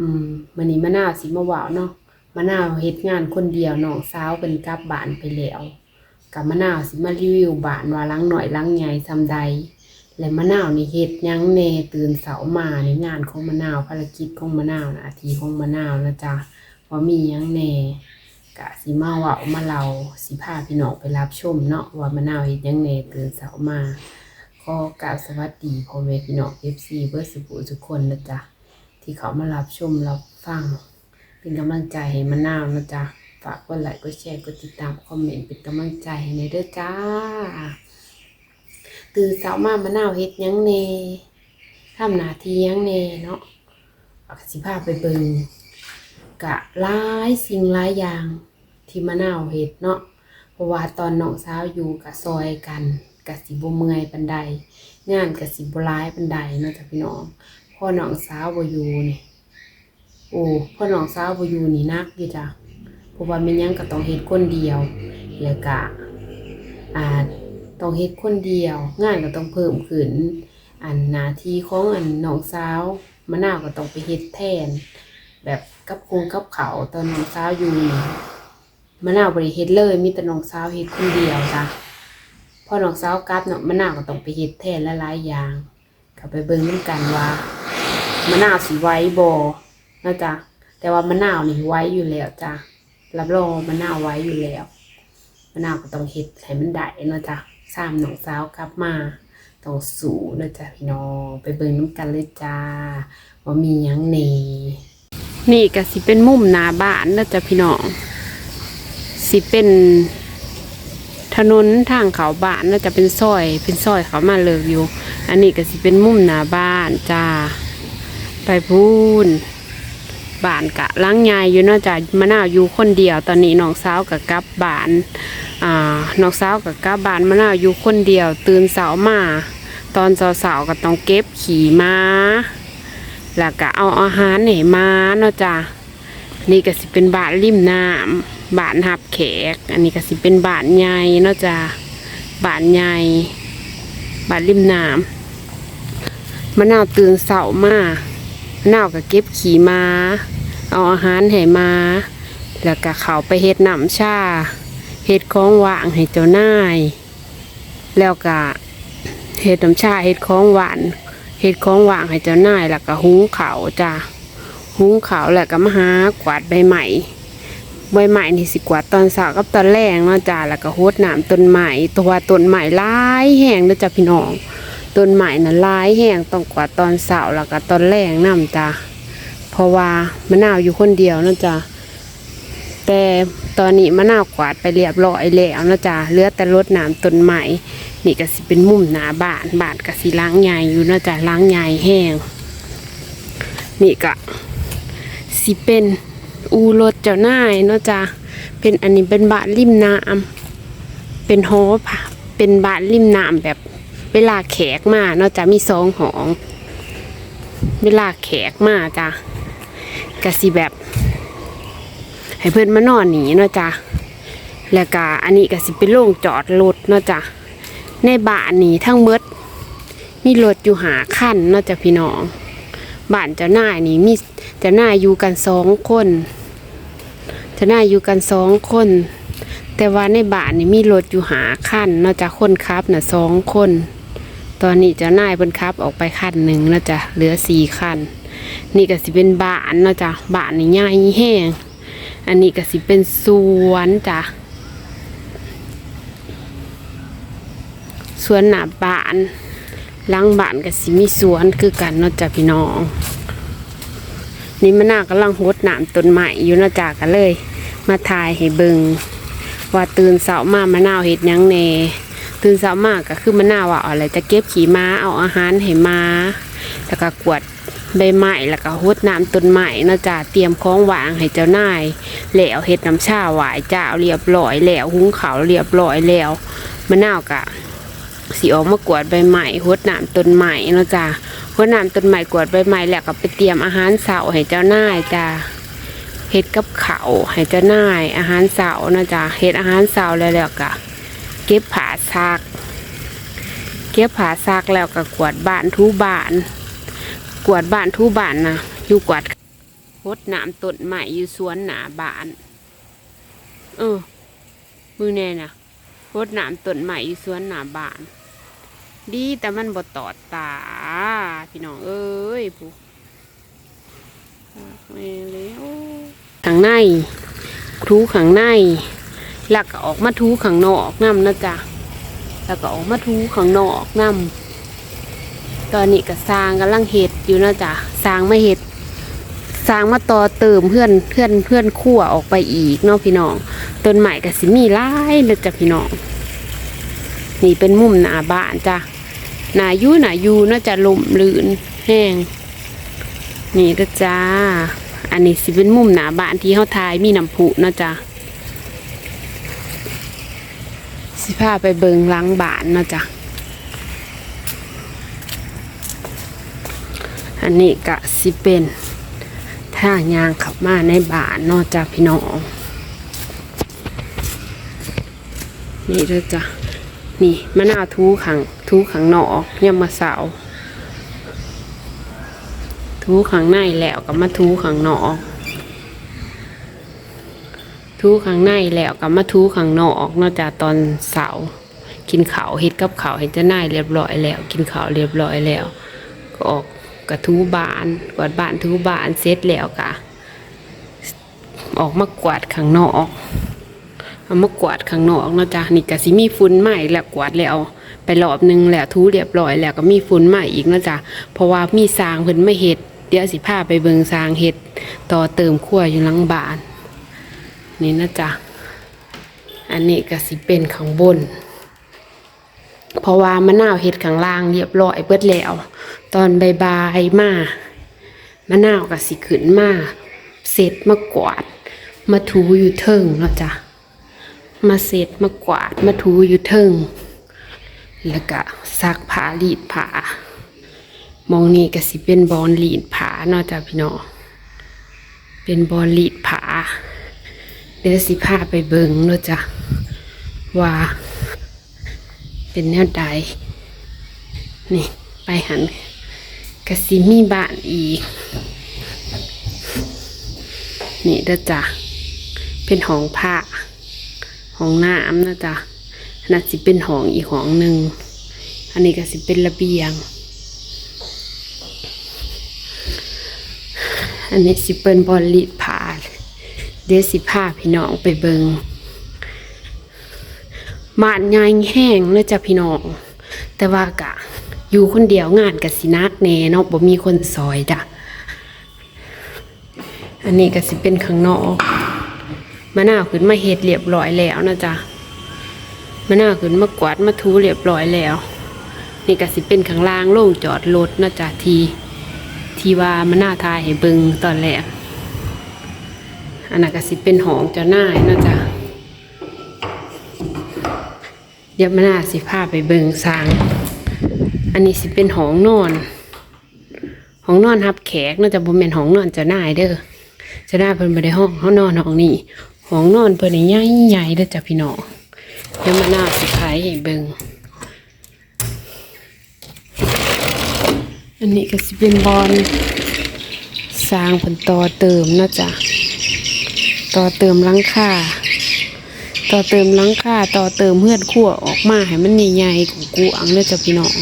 อืมมันนี้มะนาวสิมาเว้าเนาะมะนาวเฮ็ดงานคนเดียวน้องสาวเพิ่นกลับบ้านไปแล้วกับมะนาวสิมารีวิวบ้านว่าหลังหน่อยหลังใหญ่ซำใดและมะนาวนี่เฮ็ดยังแน่ตื่นเช้ามาในงานของมะนาวภารกิจของมะนาวหน้าทีของมะนาวนะจ๊ะว่ามียังแน่กะสิมาว้ามาเล่าสิพาพี่น้องไปรับชมเนาะว่ามะนาวเฮ็ดยังแน่ตื่นเช้ามาขอกราบสวัสดีพ่อแม่พี่น้อง FC เบิร์ดสุขุทุกคนนะจ๊ะ ที่เขามารับชมรับฟัง เป็นกำลังใจให้มะนาวนะจ๊ะฝากกดไลค์กดแชร์กดติดตามคอมเมนต์เป็นกำลังใจให้ในเด้อจ้า ตื่นเช้ามามะนาวเฮ็ดยังแหน่ทำหนาทียังแหน่เนาะเอาสิพาไปเบิ่งกะหลายสิ่งหลายอย่างที่มะนาวเฮ็ดเนาะเพราะว่าตอนน้องสาวอยู่กับซอยกันกะสิบ่เมื่อยปานใดงานกะสิบ่ร้ายปานใดเนาะจ้ะพี่น้อง พ่อน้องสาวบ่อยู่นี่โอ้พ่อน้องสาวบ่อยู่นี่นักอยู่จ้ะเพราะว่าแม่นยังก็ต้องเฮ็ดคนเดียวแล้วก็อ่าต้องเฮ็ดคนเดียว งานก็ต้องเพิ่มขึ้น อันหน้าที่ของอันน้องสาวมะนาวก็ต้องไปเฮ็ดแทน แบบกับคงกับเขาตอนน้องสาวอยู่นี่มะนาวบ่ได้เฮ็ดเลยมีแต่น้องสาวเฮ็ดคนเดียวจ้ะพอน้องสาวกลับเนาะมะนาวก็ต้องไปเฮ็ดแทนหลายๆอย่างก็ไปเบิ่งนำกันว่า มะนาวสิไว้บ่เนาะจ้ะแต่ว่ามะนาวนี่ไว้อยู่แล้วจ้ะรับรองมะนาวไว้อยู่แล้วมะนาวก็ต้องเฮ็ดให้มันได้นาะจ้ะสามน้องสาวกลับมาต้องสูนาะจ้ะพี่น้องไปเบิ่งน้ำกันเลยจ้าว่ามียังแหน่นี่ก็สิเป็นมุมนาบ้านนาะจ้ะพี่น้องสิเป็นถนนทางเขาบ้านน่าจะเป็นซอย เป็นซอยเขามาเลิกอยู่ อันนี้ก็สิเป็นมุมหน้าบ้านจ้า ไปพูนบ้านกะล้างยายอยู่นอกจากมะนาวอยู่คนเดียว ตอนนี้น้องสาวกับกลับบ้านอ่าน้องสาวกับกลับบ้านมะนาวอยู่คนเดียว ตื่นเสามา ตอนเสาๆก็ต้องเก็บขี่ม้าแล้วก็เอาอาหารให้ม้าเนาะจ้านี่ก็สิเป็นบ้านริมน้ำบ้านหับแขก อันนี้ก็สิเป็นบ้านใหญ่เนาะจ้ะบ้านใหญ่บ้านริมน้ำมะนาวตื่นเสาร์มา มะนาวก็เก็บขี่มา เอาอาหารให้มา แล้วก็เขาไปเฮ็ดน้ำชาเฮ็ดของหว่างให้เจ้านาย แล้วก็เฮ็ดน้ำชาเฮ็ดของหวานเฮ็ดของหว่างให้เจ้านายแล้วก็หุงเขาจ้ะหุงขาแล้วก็มาหากวาดใบใหม่ใบใหม่นี่สิกวาดตอนเช้ากับตอนแรงเนาะจ้าแล้วก็โหดน้ำต้นใหม่ตัวต้นใหม่หลายแห้งเด้อจ้ะพี่น้อง ต้นใหม่น่ะลายแห้งต้องกว่าตอนเช้าแล้วก็ตอนแรงน้ำจ้าเพราะว่ามะนาวอยู่คนเดียวนะจ้าแต่ตอนนี้มะนาวกวาดไปเรียบร้อยแล้วนะจ้าเหลือแต่รดน้ำต้นใหม่นี่ก็สิเป็นมุมหนาบานบานก็สิล้างใหญ่อยู่นะจ้าล้างใหญ่แห้ง นี่ก็สิเป็นอูรถเจ้านายเนาะจ้ะเป็นอันนี้เป็นบาทริมน้ำเป็นโฮปเป็นบาทริมน้ำแบบ เวลาแขกมาเนาะจ้ะมีสองหอง เวลาแขกมาจ้ะกะสิแบบ ให้เพื่อนมานอนหนีเนาะจ้ะแล้วก็อันนี้ก็สิเป็นโรงจอดรถเนาะจ้ะในบ้านนี้ทั้งเบิดมีรถอยู่หาขั้นเนาะจ้ะพี่น้องบ้านเจ้านานี่มีเจ้านาอยู่กันสองคนเจ้านาอยู่กันสองคน แต่ว่าในบ้านนี่มีรถอยู่หาคันเนอกจากคนขับน่ะสองคน ตอนนี้จ้านายเพิ่นขับออกไปคันหนึ่งเนาะจ้ะเหลือสี่คันนี่ก็สิเป็นบ้านเนาะจ้ะบ้านนี่ใหญ่แห้งอันนี้ก็สิเป็นสวนจ้ะสวนหน้าบ้านหลังบ้านก็สิมีสวนคือกันเนาะจ้ะพี่น้อง นี่มะนาวกำลังหดน้ำต้นใหม่อยู่เนาะจ้ะกันเลย มาถ่ายให้เบิงว่าตื่นเสาร์มามะนาวเห็ดยังแหน่ ตื่นเสามากก็คือมะนาวว่าเอาอะไรจะเก็บขี่ม้าเอาอาหารให้ม้า แล้วก็กวดใบไม้แล้วก็หดน้ำต้นใหม่นะจ้ะเตรียมของหวางให้เจ้านายแล้วเห็ดน้ำชาหวายเจ้าเรียบร้อยแล้วหุงขาวเรียบร้อยแล้วมะนาวกะสีออกมากวดใบใหม่หดน้ำต้นใหม่นะจ้ะหดน้ำต้นใหม่กวดใบใหม่แล้วก็ไปเตรียมอาหารเสาร์ให้เจ้านายจ้ะเฮ็ดกับเขาให้เจ้านายอาหารเสาร์นะจ้ะเฮ็ดอาหารเสาร์แล้วแล้วก็ ก็บผาซักเก็บผาซักแล้วก็กวาดบ้านทูบ้าน กวาดบ้านทูบ้านนะอยู่กวาดพดน้ำต้นใหม่อยู่สวนหนาบ้าน เออมือแน่นะพดน้ำต้นใหม่อยู่สวนหนาบ้าน ดีแต่มันบ่ตอตา พี่น้องเอ้ยผู้แม่แล้วข้างในทูข้างใน แล้วก็ออกมาทูข้างนอกน้ำนะจ๊ะแล้วก็ออกมาทูข้างนอกน้ำตอนนี้ก็สร้างกำลังเห็ดอยู่นะจ๊ะสร้างมาเห็ดสร้างมาต่อเติมเพื่อนเพื่อนเพื่อนขั้วออกไปอีกเนาะพี่น้องต้นใหม่ก็สิมีหลายเลยจ้ะพี่น้องนี่เป็นมุมหน้าบ้านจ้ะหนายูหนายูน่าจะลมลื่นแห้งนี่นะจ้า อันนี้สิเป็นมุมหนาบ้านที่เขาทายมีน้ำพุนะจ้า สิพาไปเบิงล้างบานนาะจ้าอันนี้ก็สิเป็นท่ายางขับมาในบานนาะจ้าพี่น้อง นี่ด้อจ้ะ นี่มะนาวทูขังทูขังหนอกย่ำมาเสาทูขังในแล้วก็มาทูขังหนอก ทูขังในแล้วก็มาทูขังนอกนอกจากตอนเสาร์กินข้าวเฮ็ดกับข้าวเฮ็ดจะน่ายเรียบร้อยแล้ว กินข้าวเรียบร้อยแล้ว ก็ออกกระทูบ้านกวาดบ้านทูบ้านเสร็จแล้วกะออกมากวาดข้างนอกเอามากวาดข้างนอกนะจ้ะนี่ก็สิมีฝุ่นใหม่แล้วกวาดแล้วไปรอบนึงแล้วทูเรียบร้อยแล้วก็มีฝุ่นใหม่อีกนะจ้ะเพราะว่ามีสางเพิ่นไม่เฮ็ดเดี๋ยวสิพาไปเบิงสางเฮ็ดต่อเติมครัวอยู่หลังบ้าน นี่นะจ๊ะ อันนี้ก็สิเป็นข้างบน เพราะว่ามะนาวเฮ็ดข้างล่างเรียบร้อยเบิดแล้ว ตอนบ่ายมามะนาวก็สิขึ้นมาเสร็จมากวาด มาถูอยู่เทิงเนาะจ้ะมาเสร็จมากวาดมาถูอยู่เทิง แล้วก็ซักผ้ารีดผ้ามองนี่ก็สิเป็นบอลลีดผ้าเนาะจ้ะพี่น้อง เป็นบอลลีดผ้า เดี๋ยวสิพาไปเบิงเนาะจ้ะว่า เป็นแนวใดนี่ ไปหันกสิมีบ้านอีก นี่เด้อจ้ะเป็นห้องผ้าห้องน้ำนะจ๊ะนนั้นสิเป็นห้องอีกห้องหนึ่งอันนี้ก็สิเป็นระเบียง อันนี้สิเป็นบอลลีด เดี๋ยวสิพาพี่น้องไปเบิงมานงายแห้งเลยจ้ะพี่น้อง แต่ว่ากะ อยู่คนเดียวงานกับสินักแน่เนาะบ่มีคนซอยจ้ะอันนี้ก็สิเป็นข้างนอกมะนาวขึ้นมาเฮ็ดเรียบร้อยแล้วนะจ๊ะมะนาวขึ้นมากวาดมาทูเรียบร้อยแล้ว นี่ก็สิเป็นข้างล่างโล่งจอดรถนะจ๊ะที ทีว่ามะนาวทายให้เบิงตอนแรก อันนั้นก็สิเป็นหองเจ้าหน้ายนะจ๊ะเดี๋ยวมะนาสิพาไปเบิงสร้าง อันนี้สิเป็นหองนอนหองนอนรับแขกน่าจะบ่แม่นหองนอนเจ้าหน้าเด้อจะได้เพิ่นไปได้ห้องห้องนอนห้องนี้ห้องนอนเพิ่นนี่ใหญ่ใหญ่เด้อจ้ะพี่น้องเดี๋ยวมาหน้าสุดท้ายให้เบิงอันนี้ก็สิเป็นบอลสร้างเพิ่นต่อเติมนาะจ้ะ ต่อเติมหลังคาต่อเติมหลังคาต่อเติมเพื่อนขั้วออกมาให้มันใหญ่ๆกูอังเด้อจ้ะพี่น้อง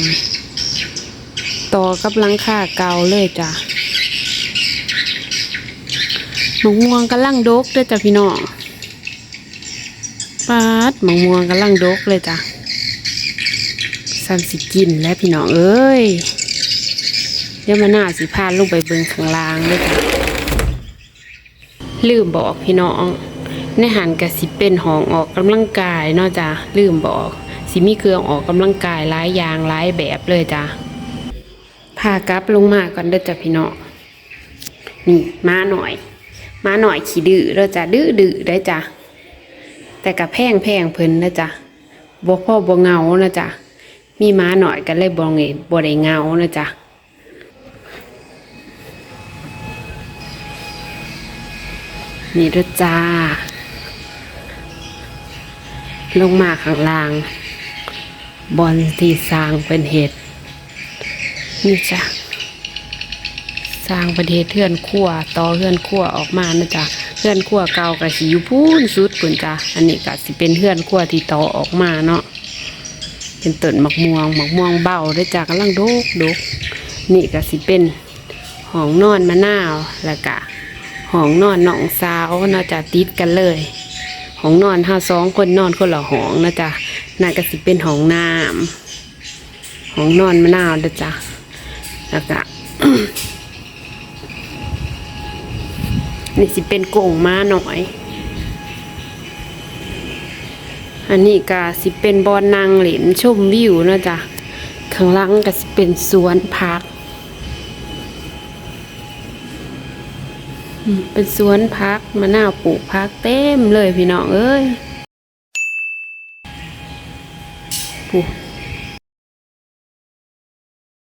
ต่อกับหลังคาเก่าเลยจ้ะมะม่วงกำลังดกเด้อจ้ะพี่น้องปาดมะม่วงกำลังดกเลยจ้ะซ้ำสิกินแล้วพี่น้องเอ้ยเดี๋ยวมาหน้าสิพาลูกไปเบิ่งข้างล่างเลยจ้ะ ลืมบอกพี่น้อง ในหันกับสิเป็นห้องออกกำลังกายเนาะจ้ะลืมบอกสิมีเครื่องออกกำลังกายหลายอย่างหลายแบบเลยจ้ะพากลับลงมาก่อนเด้อจ้ะพี่น้องนี่มาหน่อย มาหน่อยขี้ดื้อเราจะดื้อดื้อได้จ้ะแต่กับแพงแพงเพิ่นนะจ้ะบ่พ่อบ่เงานะจ้ะมีม้าหน่อยก็เลยบ่เงบ่ได้เงานะจ้ะ นี่ด้จ้า ลงมาข้างล่าง บอลที่สร้างเป็นเห็ดนี่จ้ะสร้างประเทศเทือนขั้วต่อเทือนขั้วออกมานะจ๊ะเทือนขั้วเก่าก็สิอยู่พูนสุดปุ่นจ้ะอันนี้ก็สิเป็นเทือนขั้วที่ต่อออกมาเนาะเป็นต้นหมักม่วงหมักม่วงเบาด้วยจ้ะกำลังดกดกนี่ก็สิเป็นห้องนอนมะนาวแล้วก็ ห้องนอนน้องสาวเนาะจ้ะติดกันเลยห้องนอนห้าสองคนนอนคนละห้องนะจ๊ะนั่นก็สิเป็นห้องน้ำห้องนอนมะนาวเด้อจ้ะแล้วก็นี่สิเป็นโก่งมาหน่อย อันนี้ก็สิเป็นบอนนางเหลนชมวิวเนะจ๊ะข้างล่างก็สิเป็นสวนพักอืม เป็นสวนพักมะนาวปลูกพักเต็มเลยพี่น้องเอ้ยปลูก